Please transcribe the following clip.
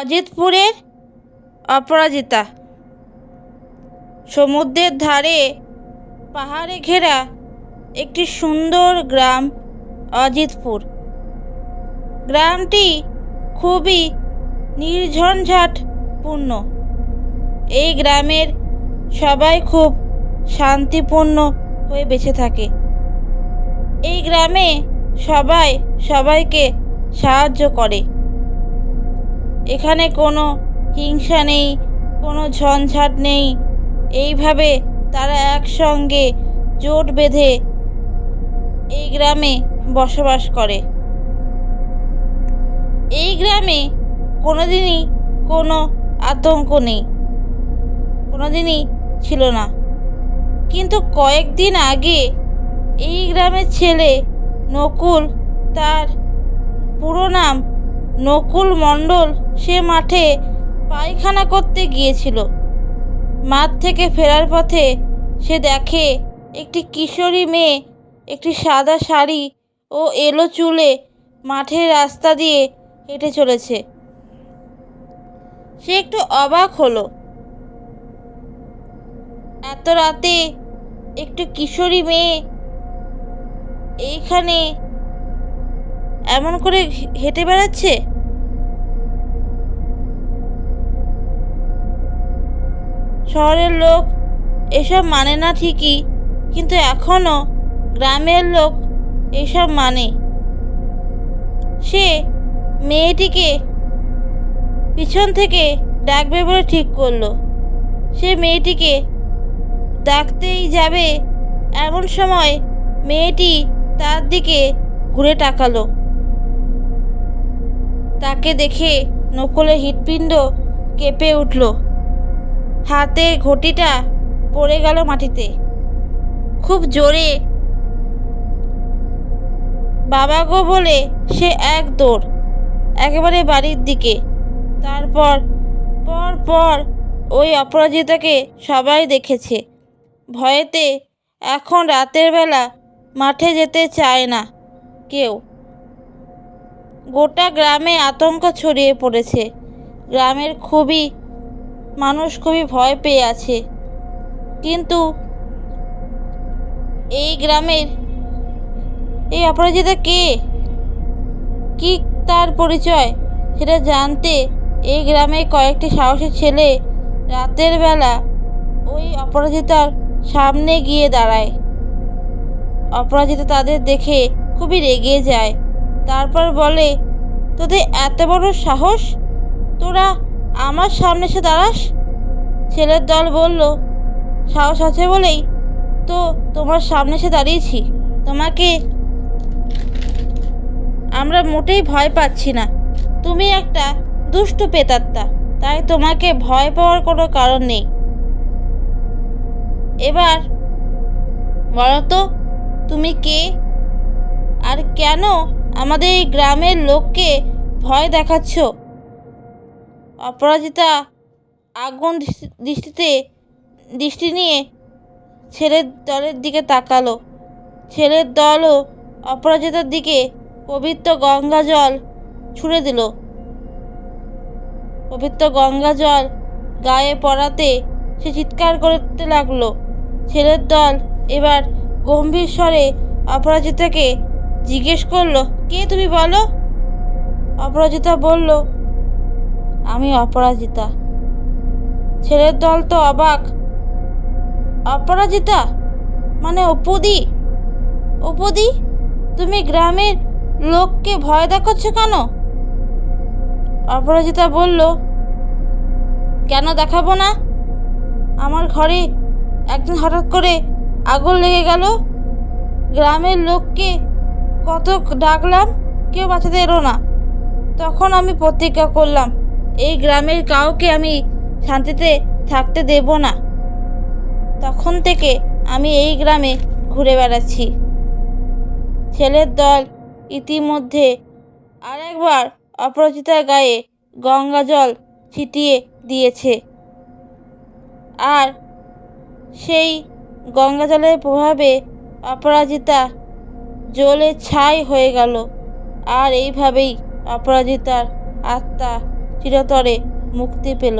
অজিতপুরের অপরাজিতা। সমুদ্রের ধারে পাহাড়ে ঘেরা একটি সুন্দর গ্রাম, অজিতপুর। গ্রামটি খুবই নির্ঝঞ্ঝাটপূর্ণ। এই গ্রামের সবাই খুব শান্তিপূর্ণ হয়ে বেঁচে থাকে। এই গ্রামে সবাই সবাইকে সাহায্য করে। এখানে কোনো হিংসা নেই, কোনো ঝঞ্ঝাট নেই। এইভাবে তারা একসঙ্গে জোট বেঁধে এই গ্রামে বসবাস করে। এই গ্রামে কোনোদিনই কোনো আতঙ্ক নেই, কোনোদিনই ছিল না। কিন্তু কয়েকদিন আগে এই গ্রামের ছেলে নকুল তার পুরো নাম নকুল মণ্ডল সে মাঠে পায়খানা করতে গিয়েছিল। মাঠ থেকে ফেরার পথে সে দেখে একটি কিশোরী মেয়ে, একটি সাদা শাড়ি ও এলো চুলে মাঠের রাস্তা দিয়ে হেঁটে চলেছে। সে একটু অবাক হলো। এত রাতে একটু কিশোরী মেয়ে এইখানে এমন করে হেঁটে বেড়াচ্ছে? শহরের লোক এসব মানে না ঠিকই, কিন্তু এখনও গ্রামের লোক এসব মানে। সে মেয়েটিকে পিছন থেকে ডাকবে বলে ঠিক করল। সে মেয়েটিকে ডাকতেই যাবে এমন সময় মেয়েটি তার দিকে ঘুরে তাকালো। তাকে দেখে নকলে হৃৎপিণ্ড কেঁপে উঠল। হাতে ঘটিটা পড়ে গেল মাটিতে। খুব জোরে বাবা গো বলে, সে এক দৌড়, একেবারে বাড়ির দিকে। তারপর, পর পর ওই অপরাজিতাকে সবাই দেখেছে। ভয়েতে এখন রাতের বেলা মাঠে যেতে চায় না কেউ। গোটা গ্রামে আতঙ্ক ছড়িয়ে পড়েছে। গ্রামের খুবই মানুষ খুবই ভয় পেয়ে আছে। কিন্তু এই গ্রামের এই অপরাজিতা কে? কি তার পরিচয়? সেটা জানতে এই গ্রামে কয়েকটি সাহসী ছেলে রাতের বেলা ওই অপরাজিতার সামনে গিয়ে দাঁড়ায়। অপরাজিতা তাদের দেখে খুবই রেগে যায়। তারপর বলে, তোদের এত বড় সাহস? তোরা আমার সামনে এসে দাঁড়াস? ছেলের দল বলল, সাহস আছে বলেই তো তোমার সামনে এসে দাঁড়িয়েছি। তোমাকে আমরা মোটেই ভয় পাচ্ছি না। তুমি একটা দুষ্টু পেতাত্তা তাই তোমাকে ভয় পাওয়ার কোনো কারণ নেই। এবার বলো তো, তুমি কে? আর কেন আমাদের এই গ্রামের লোককে ভয় দেখাচ্ছ? অপরাজিতা আগুন দৃষ্টি- দৃষ্টিতে, দৃষ্টি নিয়ে ছেলের দলের দিকে তাকালো। ছেলের দলও অপরাজিতার দিকে পবিত্র গঙ্গা জল ছুঁড়ে দিল। পবিত্র গঙ্গা জল গায়ে পড়াতে সে চিৎকার করতে লাগল। ছেলের দল এবার গম্ভীর স্বরে অপরাজিতাকে জিজ্ঞেস করল, কে তুমি বলো? অপরাজিতা বলল আমি অপরাজিতা। ছেলের দল তো অবাক। অপরাজিতা? মানে অপুদি অপুদি তুমি গ্রামের লোককে ভয় দেখাচ্ছ কেন? অপরাজিতা বলল, কেন দেখাবো না? আমার ঘরে একদিন হঠাৎ করে আগুন লেগে গেল। গ্রামের লোককে কত ডাকলাম, কেউ বাঁচাতে এলো না। তখন আমি প্রতিজ্ঞা করলাম এই গ্রামের কাউকে আমি শান্তিতে থাকতে দেব না। তখন থেকে আমি এই গ্রামে ঘুরে বেড়াচ্ছি। ছেলের দল ইতিমধ্যে আরেকবার অপরাজিতার গায়ে গঙ্গা জল ছিটিয়ে দিয়েছে। আর সেই গঙ্গা জলের প্রভাবে অপরাজিতা জ্বলে ছাই হয়ে গেল। আর এইভাবেই অপরাজিতার আত্মা চিরতরে মুক্তি পেল।